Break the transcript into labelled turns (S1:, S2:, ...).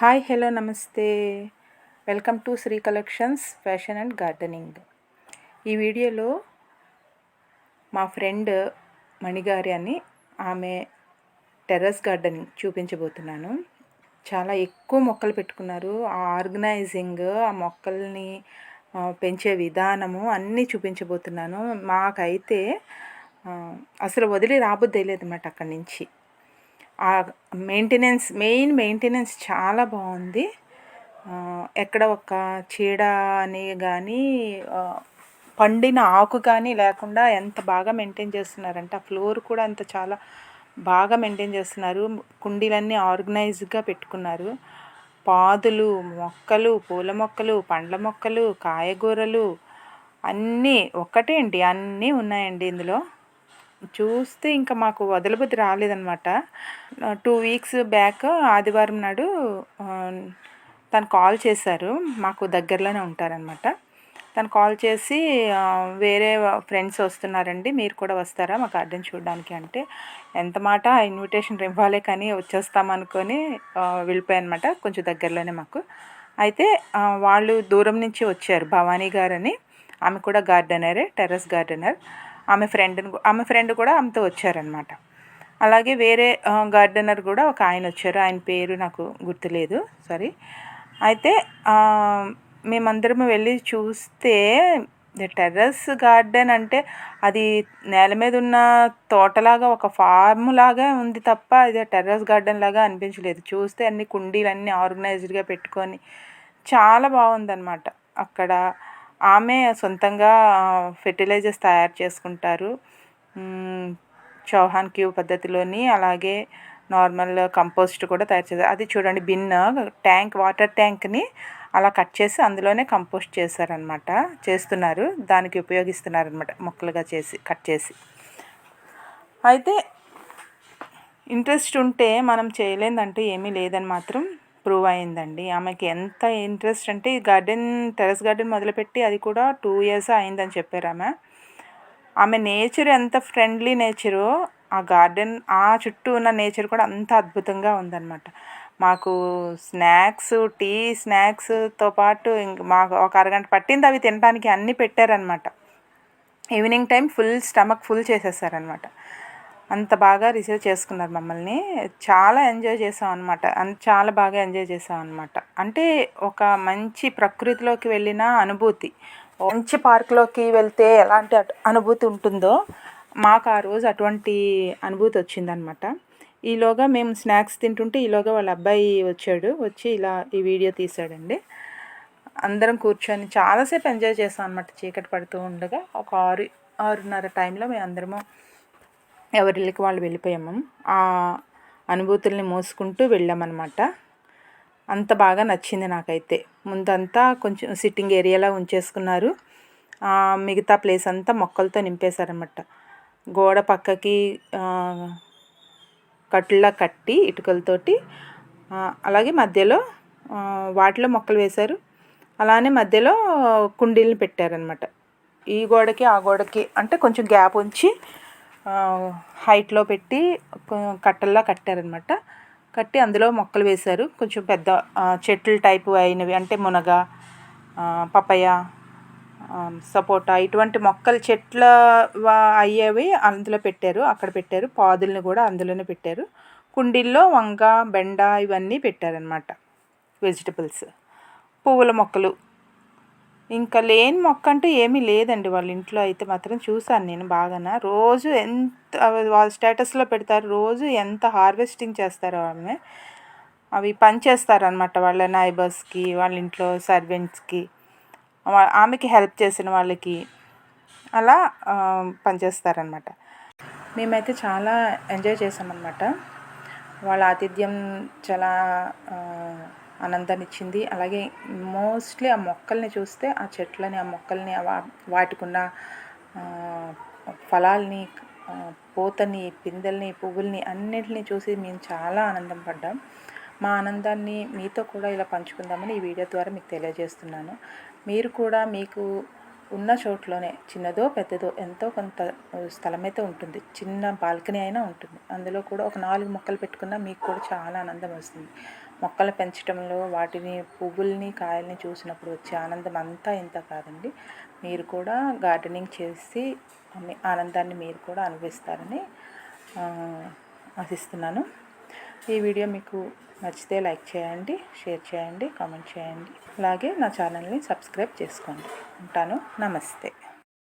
S1: Hi hello నమస్తే. Welcome to Sri collections fashion and gardening. ఈ వీడియోలో మా ఫ్రెండ్ మణిగారి అని ఆమె టెర్రస్ గార్డెనింగ్ చూపించబోతున్నాను. చాలా ఎక్కువ మొక్కలు పెట్టుకున్నారు. ఆ ఆర్గనైజింగ్ ఆ మొక్కల్ని పెంచే విధానము అన్నీ చూపించబోతున్నాను. మాకైతే అసలు వదిలి రాబుద్ది లేదు అన్నమాట అక్కడి నుంచి. మెయింటెనెన్స్ మెయిన్ మెయింటెనెన్స్ చాలా బాగుంది. ఎక్కడ ఒక చీడ అని కానీ పండిన ఆకు కానీ లేకుండా ఎంత బాగా మెయింటైన్ చేస్తున్నారంటే ఆ ఫ్లోర్ కూడా అంత చాలా బాగా మెయింటైన్ చేస్తున్నారు. కుండీలన్నీ ఆర్గనైజ్డ్గా పెట్టుకున్నారు. పాదులు మొక్కలు పూల మొక్కలు పండ్ల మొక్కలు కాయగూరలు అన్నీ ఒక్కటేంటి అన్నీ ఉన్నాయండి ఇందులో. చూస్తే ఇంకా మాకు వదలబుద్ధి రాలేదనమాట టూ వీక్స్ బ్యాక్ ఆదివారం నాడు తను కాల్ చేశారు. మాకు దగ్గరలోనే ఉంటారనమాట తను కాల్ చేసి వేరే ఫ్రెండ్స్ వస్తున్నారండి మీరు కూడా వస్తారా మా గార్డెన్ చూడడానికి అంటే ఎంత మాట? ఇన్విటేషన్ ఇవ్వాలే కానీ వచ్చేస్తామనుకొని వెళ్ళిపోయానమాట కొంచెం దగ్గరలోనే మాకు. అయితే వాళ్ళు దూరం నుంచి వచ్చారు భవానీ గారని. ఆమె కూడా గార్డెనరే టెర్రస్ గార్డెనర్ ఆమె ఫ్రెండ్ ఆమె ఫ్రెండ్ కూడా ఆమెతో వచ్చారనమాట అలాగే వేరే గార్డెనర్ కూడా ఒక ఆయన వచ్చారు. ఆయన పేరు నాకు గుర్తులేదు. సారీ అయితే మేమందరం వెళ్ళి చూస్తే టెర్రస్ గార్డెన్ అంటే అది నేల మీద ఉన్న తోటలాగా ఒక ఫార్మ్ లాగా ఉంది తప్ప అది టెర్రస్ గార్డెన్ లాగా అనిపించలేదు. చూస్తే అన్ని కుండీలు అన్నీ ఆర్గనైజ్డ్గా పెట్టుకొని చాలా బాగుందన్నమాట. అక్కడ ఆమె సొంతంగా ఫెర్టిలైజర్స్ తయారు చేసుకుంటారు. చౌహాన్ క్యూ పద్ధతిలోని అలాగే నార్మల్ కంపోస్ట్ కూడా తయారు చేస్తారు. అది చూడండి బిన్ ట్యాంక్ వాటర్ ట్యాంక్ని అలా కట్ చేసి అందులోనే కంపోస్ట్ చేశారనమాట చేస్తున్నారు. దానికి ఉపయోగిస్తున్నారనమాట మొక్కలుగా చేసి కట్ చేసి. అయితే ఇంట్రెస్ట్ ఉంటే మనం చేయలేదంటూ ఏమీ లేదని మాత్రం ప్రూవ్ అయిందండి. ఆమెకి ఎంత ఇంట్రెస్ట్ అంటే ఈ గార్డెన్ టెరస్ గార్డెన్ మొదలుపెట్టి అది కూడా టూ ఇయర్స్ అయిందని చెప్పారు ఆమె. ఆమె నేచర్ ఎంత ఫ్రెండ్లీ నేచరు ఆ గార్డెన్ ఆ చుట్టూ ఉన్న నేచర్ కూడా అంత అద్భుతంగా ఉందన్నమాట. మాకు స్నాక్స్ టీ స్నాక్స్తో పాటు ఇంక మాకు ఒక అరగంట పట్టింది అవి తినడానికి అన్నీ పెట్టారనమాట evening time full stomach full చేసేసారనమాట అంత బాగా రిసీవ్ చేసుకున్నారు మమ్మల్ని. చాలా ఎంజాయ్ చేసాం అనమాట చాలా బాగా ఎంజాయ్ చేసాం అనమాట అంటే ఒక మంచి ప్రకృతిలోకి వెళ్ళిన అనుభూతి. మంచి పార్క్లోకి వెళ్తే ఎలాంటి అనుభూతి ఉంటుందో మాకు ఆ రోజు అటువంటి అనుభూతి వచ్చిందనమాట ఈలోగా మేము స్నాక్స్ తింటుంటే ఈలోగా వాళ్ళ అబ్బాయి వచ్చాడు. వచ్చి ఇలా ఈ వీడియో తీసాడండి. అందరం కూర్చొని చాలాసేపు ఎంజాయ్ చేసాం అనమాట చీకటి పడుతూ ఉండగా ఒక ఆరు ఆరున్నర టైంలో మేము అందరము ఎవరిళ్ళకి వాళ్ళు వెళ్ళిపోయాము ఆ అనుభూతుల్ని మోసుకుంటూ వెళ్ళామన్నమాట అంత బాగా నచ్చింది నాకైతే. ముందంతా కొంచెం సిట్టింగ్ ఏరియాలా ఉంచేసుకున్నారు. మిగతా ప్లేస్ అంతా మొక్కలతో నింపేశారన్నమాట. గోడ పక్కకి కట్టులా కట్టి ఇటుకలతోటి అలాగే మధ్యలో వాటిలో మొక్కలు వేశారు. అలానే మధ్యలో కుండీలను పెట్టారనమాట ఈ గోడకి ఆ గోడకి అంటే కొంచెం గ్యాప్ ఉంచి హైట్లో పెట్టి కట్టల్లా కట్టారనమాట కట్టి అందులో మొక్కలు వేశారు. కొంచెం పెద్ద చెట్లు టైపు అయినవి అంటే మునగ పపయ సపోటా ఇటువంటి మొక్కలు చెట్ల అయ్యేవి అందులో పెట్టారు. అక్కడ పెట్టారు. పాదుల్ని కూడా అందులోనే పెట్టారు. కుండీల్లో వంగ బెండ ఇవన్నీ పెట్టారనమాట వెజిటబుల్స్. పువ్వుల మొక్కలు. ఇంకా లేని మొక్క అంటూ ఏమీ లేదండి వాళ్ళ ఇంట్లో అయితే మాత్రం చూసాను నేను బాగా రోజు ఎంత వాళ్ళ స్టేటస్లో పెడతారు రోజు ఎంత హార్వెస్టింగ్ చేస్తారో ఆమె అవి పనిచేస్తారనమాట వాళ్ళ నైబర్స్కి వాళ్ళ ఇంట్లో సర్వెంట్స్కి ఆమెకి హెల్ప్ చేసిన వాళ్ళకి అలా పనిచేస్తారనమాట మేమైతే చాలా ఎంజాయ్ చేసామన్నమాట వాళ్ళ ఆతిథ్యం చాలా ఆనందాన్ని ఇచ్చింది. అలాగే మోస్ట్లీ ఆ మొక్కల్ని చూస్తే ఆ చెట్లని ఆ మొక్కల్ని వాటికి ఉన్న ఫలాల్ని పూతని పిందెల్ని పువ్వుల్ని అన్నిటిని చూసి మేము చాలా ఆనందం పడ్డాం. మా ఆనందాన్ని మీతో కూడా ఇలా పంచుకుందామని ఈ వీడియో ద్వారా మీకు తెలియజేస్తున్నాను. మీరు కూడా మీకు ఉన్న చోట్లోనే చిన్నదో పెద్దదో ఎంతో కొంత స్థలం అయితే ఉంటుంది. చిన్న బాల్కనీ అయినా ఉంటుంది. అందులో కూడా ఒక నాలుగు మొక్కలు పెట్టుకున్నా మీకు కూడా చాలా ఆనందం వస్తుంది. మొక్కలు పెంచడంలో వాటిని పువ్వుల్ని కాయల్ని చూసినప్పుడు వచ్చే ఆనందం అంతా ఇంత కాదండి. మీరు కూడా గార్డెనింగ్ చేసి ఆనందాన్ని మీరు కూడా అనుభవిస్తారని ఆశిస్తున్నాను. ఈ వీడియో మీకు నచ్చితే లైక్ చేయండి షేర్ చేయండి కామెంట్ చేయండి. అలాగే నా ఛానల్ని సబ్స్క్రైబ్ చేసుకోండి. ఉంటాను. నమస్తే.